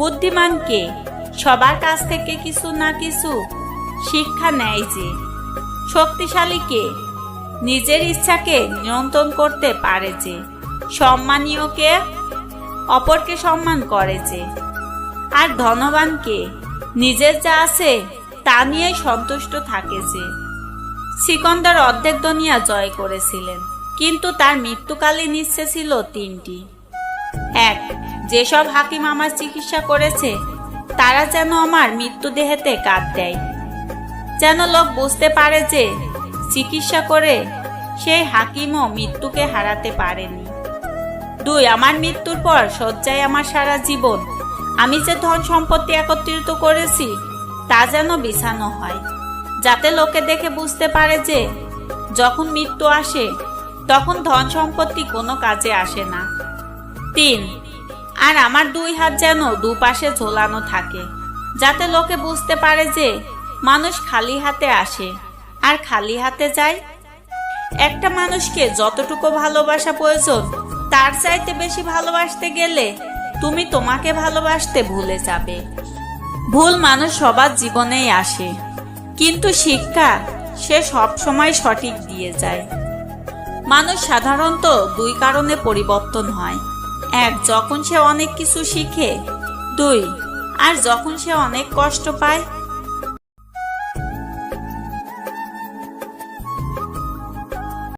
বুদ্ধিমান কে? সবার কাছ থেকে কিছু না কিছু শিক্ষা নেয় যে, শক্তিশালী কে? নিজের ইচ্ছাকে নিয়ন্ত্রণ করতে পারে যে, সম্মানীয় কে? অপরকে সম্মান করে যে, আর ধনবান কে? নিজের যা আছে তা নিয়েই সন্তুষ্ট থাকে যে, সিকন্দর অর্ধেক দুনিয়া জয় করেছিলেন, কিন্তু তার মৃত্যুকালীন ইচ্ছে ছিল তিনটি। এক, যেসব হাকিম আমার চিকিৎসা করেছে, তারা যেন আমার মৃত্যুদেহেতে কাট দেয়। যেন লোক বুঝতে পারে যে চিকিৎসা করে সেই হাকিমও মৃত্যুকে হারাতে পারেনি। দুই, আমার মৃত্যুর পর শয্যায় আমার সারা জীবন আমি যে ধন সম্পত্তি একত্রিত করেছি, তা যেন বিছানো হয়। যাতে লোকে দেখে বুঝতে পারে যে যখন মৃত্যু আসে, তখন ধন সম্পত্তি কোনো কাজে আসে না। তিন। আর আমার দুই হাত যেন দুপাশে ঝোলানো থাকে, যাতে লোকে বুঝতে পারে যে মানুষ খালি হাতে আসে আর খালি হাতে যায়। একটা মানুষকে যতটুকু ভালোবাসা প্রয়োজন, তার চাইতে বেশি ভালোবাসতে গেলে তুমি তোমাকে ভালোবাসতে ভুলে যাবে। ভুল মানুষ সবার জীবনেই আসে, কিন্তু শিক্ষা সে সব সময় সঠিক দিয়ে যায়। মানুষ সাধারণত দুই কারণে পরিবর্তন হয়। এক যখন সে অনেক কিছু শিখে। দুই আর যখন সে অনেক কষ্ট পায়